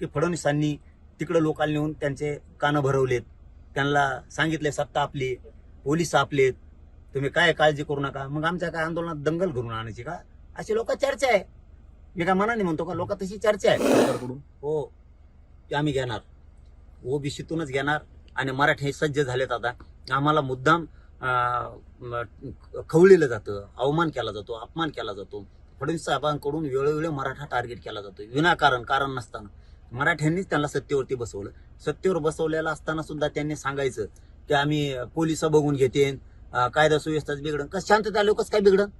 की फडणवीसांनी तिकडं लोकांना नेऊन त्यांचे कानं भरवलेत. त्यांना सांगितले सत्ता आपली पोलीस आपलेत तुम्ही काय काळजी करू नका? मग आमच्या काय आंदोलनात दंगल घडून आणायची का? अशी लोक चर्चा आहे. मी काय मनाने म्हणतो का? लोक तशी चर्चा आहे. सरकारकडून? हो. ते आम्ही घेणार. ओबीसीतूनच घेणार आणि मराठी हे सज्ज झालेत आता. आम्हाला मुद्दाम खवळलेलं जातं अवमान केला जातो अपमान केला जातो. फडणवीस साहेबांकडून वेळोवेळी मराठा टार्गेट केला जातो विनाकारण कारण नसताना. मराठ्यांनीच त्यांना सत्तेवरती बसवलं. सत्तेवर बसवलेलं असताना सुद्धा त्यांनी सांगायचं की आम्ही पोलीस बघून घेते कायदा सुव्यवस्थाच बिघडन. कसं शांतता लोकच काय बिघडन?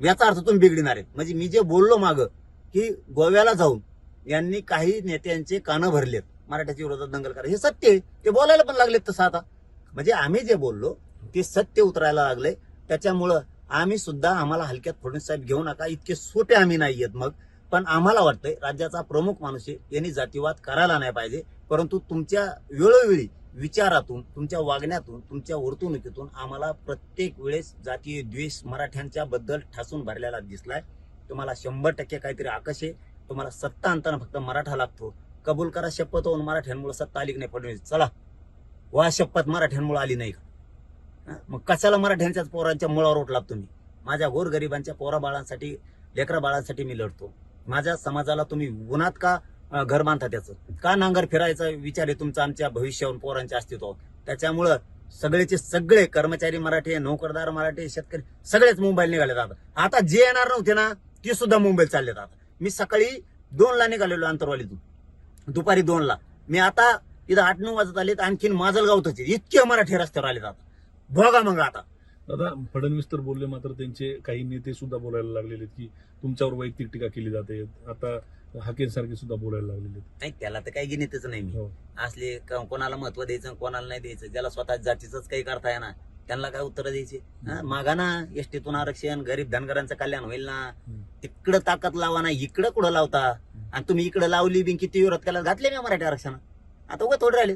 याचा अर्थ तुम्ही बिघडणार आहे म्हणजे मी जे बोललो मागं की गोव्याला जाऊन यांनी काही नेत्यांचे कानं भरलेत मराठ्याच्या विरोधात दंगल करा. हे सत्य आहे. ते बोलायला पण लागलेत तसं आता. म्हणजे आम्ही जे बोललो ते सत्य उतरायला लागले त्याच्यामुळं आम्ही सुद्धा आम्हाला हलक्यात फडणवीस साहेब घेऊ नका. इतके सोपे आम्ही नाही आहेत मग. पण आम्हाला वाटतंय राज्याचा प्रमुख माणूस आहे यांनी जातीवाद करायला नाही पाहिजे. परंतु तुमच्या वेळोवेळी विचारातून तुमच्या वागण्यातून तुमच्या वर्तणुकीतून आम्हाला प्रत्येक वेळेस जातीय द्वेष मराठ्यांच्या बद्दल ठासून भरलेला दिसलाय. तुम्हाला शंभर टक्के काहीतरी आकश आहे. तुम्हाला सत्ता आणताना फक्त मराठा लागतो. कबूल करा शपथ होऊन मराठ्यांमुळे सत्ता आली नाही फडणवीस? चला. वा शपथ मराठ्यांमुळे आली नाही. का मग कशाला मराठ्यांच्याच पोरांच्या मुळावर उठलात तुम्ही माझ्या गोरगरिबांच्या पोराबाळांसाठी लेकरा बाळांसाठी मी लढतो. माझ्या समाजाला तुम्ही उन्हात का घर बांधता त्याचं? का नांगर फिरायचा विचार आहे तुमचा आमच्या भविष्यावर पोरांच्या अस्तित्वावर? त्याच्यामुळं सगळेचे सगळे कर्मचारी मराठी नोकरदार मराठी शेतकरी सगळेच मुंबईला निघाले जातात आता जे येणार नव्हते ना ते सुद्धा मुंबईला चालले जातात मी सकाळी दोनला निघालेलो आंतरवालीतून दुपारी दोनला. मी आता इथं आठ नऊ वाजत आले तर आणखीन माजलगावतच आहे. इतके मराठी रस्त्यावर आले जातात बघा मग आता. दादा फडणवीस तर बोलले मात्र त्यांचे काही नेते सुद्धा बोलायला लागलेले की तुमच्यावर वैयक्तिक टीका केली जाते. आता हाकेन सारखे सुद्धा बोलायला लागलेले नाही त्याला तर काही गिनीतच नाही मी. हो. असले क- कोणाला महत्त्व द्यायचं कोणाला नाही द्यायचं ज्याला स्वतः जातीचंच काही करता येणार त्यांना काय उत्तर द्यायचे? हा, मागा ना एसटीतून आरक्षण गरीब धनगरांचं कल्याण होईल ना. हम्म. तिकडं ताकद लावा ना इकडं कुठं लावता? आणि तुम्ही इकडं लावली बी किती विरोध केला घातले मी मराठी आरक्षण आता उगा थोडे राहिले.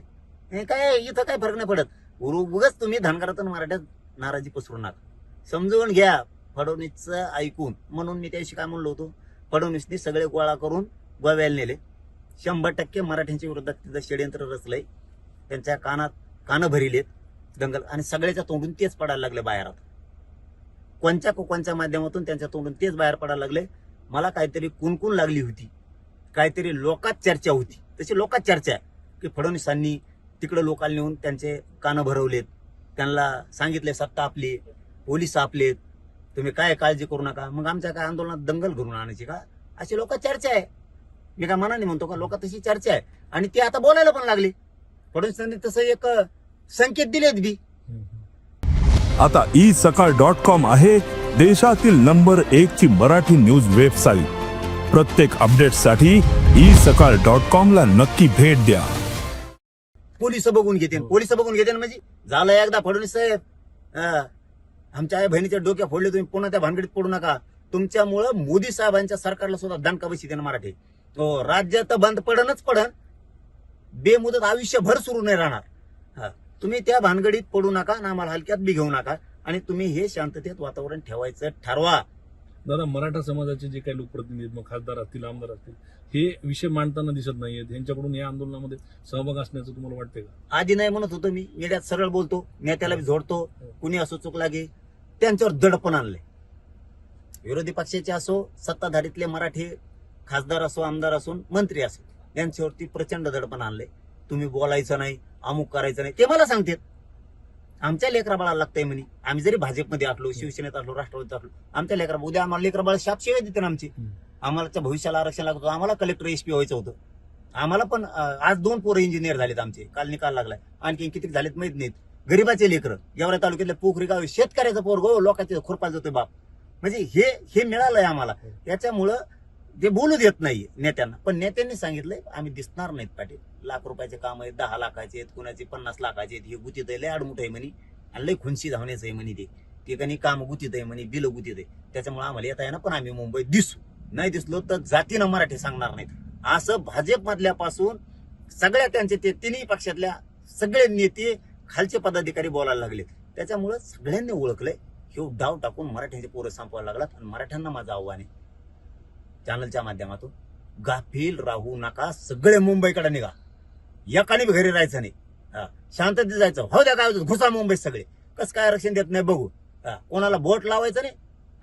हे काय इथं काय फरक नाही पडत. उरु- उगाच तुम्ही धनगरातून मराठ्यात नाराजी पसरू नका. समजून घ्या फडणवीसचं ऐकून. म्हणून मी त्याशी काय म्हणलो होतो? फडणवीसनी सगळे गोळा करून गोव्याला नेले. शंभर टक्के मराठ्यांच्या विरोधात तिथं षडयंत्र रचलंय. त्यांच्या कानात कानं भरिलेत दंगल. आणि सगळ्याच्या तोंडून तेच पडायला लागले बाहेर आता कोणत्या कोणच्या माध्यमातून त्यांच्या तोंडून तेच बाहेर पडायला लागले? मला काहीतरी कुणकुण लागली होती. काहीतरी लोकात चर्चा होती. तशी लोकात चर्चा आहे की फडणवीसांनी तिकडं लोकांना नेऊन त्यांचे कानं भरवलेत. त्यांना सांगितले सत्ता आपली पोलीस आपले तुम्ही काय काळजी करू नका? मग आमच्या काय आंदोलनात दंगल घडून आणायची का? अशी लोक चर्चा आहे. मी काय मनाने म्हणतो का लोक तशी चर्चा आहे. आणि ती आता बोलायला पण लागली. फडणवीसांनी तसं एक संकेत दिलेत बी. आता ई सकाळ डॉट कॉम आहे देशातील नंबर एक ची मराठी न्यूज वेबसाईट प्रत्येक अपडेटसाठी ई सकाळ डॉट कॉम ला नक्की भेट द्या. पोलीस बघून घेते. पोलीस बघून घेते म्हणजे झालं एकदा फडणवीस साहेब. आमच्या आई बहिणीच्या डोक्या फोडले तुम्ही पुन्हा त्या भानगडीत पडू नका. तुमच्यामुळं मोदी साहेबांच्या सरकारला सुद्धा दणका बशी ना मराठी. हो राज्य तर बंद पडनच पडन. बेमुदत आयुष्यभर सुरू नाही राहणार. हा. तुम्ही त्या भानगडीत पडू नका ना आम्हाला हलक्यात बी घेऊ नका. आणि तुम्ही हे शांततेत वातावरण ठेवायचं ठरवा. दादा मराठा समाजाचे जे काही लोकप्रतिनिधी मग खासदार असतील आमदार असतील हे विषय मांडताना दिसत नाहीयेत. यांच्याकडून या आंदोलनामध्ये सहभाग असण्याचं तुम्हाला वाटतंय का? आधी नाही म्हणत होतो मी. मीडियात सरळ बोलतो. नेत्याला बी जोडतो. कुणी असो चूक लागे त्यांच्यावर दडपण आणले विरोधी पक्षाचे असो सत्ताधारीतले मराठी खासदार असो आमदार असो मंत्री असो यांच्यावरती प्रचंड दडपण आणले तुम्ही बोलायचं नाही अमुक करायचं नाही ते मला सांगतात. आमच्या लेकरा बाळाला लागतंय म्हणे. आम्ही जरी भाजपमध्ये असलो शिवसेनेत असलो राष्ट्रवादीत असलो आमच्या लेकरा उद्या आम्हाला लेकरा बाळ शाप शिवाय देते ना आमची. आम्हाला भविष्याला आरक्षण लागत होतं आम्हाला कलेक्टर एसपी व्हायचं होतं. आम्हाला पण आज दोन पोरं इंजिनियर झालेत आमचे. काल निकाल लागलाय. आणखी किती झालेत माहीत नाहीत. गरीबाचे लेकर. गेवरा तालुक्यातले पोखरी गाव शेतकऱ्याचं पोर गो लोकांचे खुरपाल जातोय बाप. म्हणजे हे हे मिळालंय आम्हाला. त्याच्यामुळं ते बोलू देत नाही नेत्यांना. पण नेत्यांनी सांगितलंय आम्ही दिसणार नाहीत पाटील. लाख रुपयाचे काम आहेत दहा लाखाचे आहेत कुणाचे पन्नास लाखाचे आहेत हे गुतीत आहे लय आडमुठ आहे म्हणे. आणि लय खुनशी धावण्याचं आहे म्हणे ते. ठिकाणी काम गुतीत आहे म्हणे बिल गुतीत आहे. त्याच्यामुळे आम्हाला येता येणार पण आम्ही मुंबईत दिसू. नाही दिसलो तर जातीनं मराठी सांगणार नाहीत. असं भाजपमधल्यापासून सगळ्या त्यांचे ते तिन्ही पक्षातल्या सगळे नेते खालचे पदाधिकारी बोलायला लागले त्याच्यामुळं सगळ्यांनी ओळखलंय हे डाव टाकून मराठ्यांचे पोरं संपवायला लागलात आणि मराठ्यांना माझं आव्हान आहे. चॅनलच्या माध्यमातून. गाफील राहू नका सगळे मुंबईकडे निघा. एकाने बी घरी राहायचं नाही. शांतते शांततेत जायचं. हो द्या काय घुसा मुंबईत सगळे. कसं काय आरक्षण देत नाही बघू. कोणाला बोट लावायचं नाही?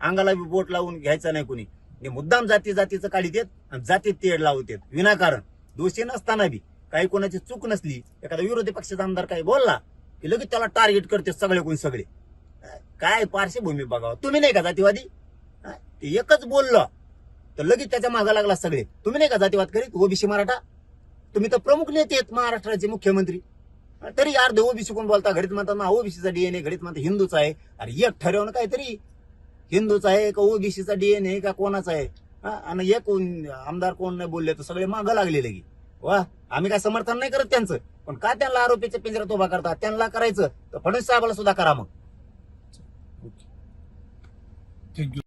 अंगाला बी बोट लावून घ्यायचं नाही कुणी. मुद्दाम जाती जातीचं काढी देत आणि जातीत तेड लावत येत विनाकारण. दोषी नसताना बी. काही कोणाची चूक नसली एखादा विरोधी पक्षाचा आमदार काही बोलला की लगेच त्याला टार्गेट करते सगळे कोण सगळे. काय पार्श्वभूमी बघावं? तुम्ही नाही का जातीवादी? ते एकच बोललं. तर लगेच त्याच्या मागा लागला सगळे. तुम्ही नाही का जातीवाद करीत? ओबीसी मराठा? तुम्ही तर प्रमुख नेते आहेत महाराष्ट्राचे मुख्यमंत्री. तरी अर्धे ओबीसी कोण बोलता? घडीत म्हणतात ना ओबीसीचा डीएनए घडीत म्हणतात हिंदूचा आहे. अरे एक ठरवणं काहीतरी. हिंदूचा आहे का ओबीसीचा डीएनए का कोणाचा आहे? हा, आणि एक आमदार कोण नाही बोलले तर सगळे मागं लागले लगे. वा आम्ही काय समर्थन नाही करत त्यांचं. पण का त्यांना आरोपीच्या पिंजऱ्यात उभा करतात? त्यांना करायचं. तर फडणवीस साहेबाला सुद्धा करा मग. थँक्यू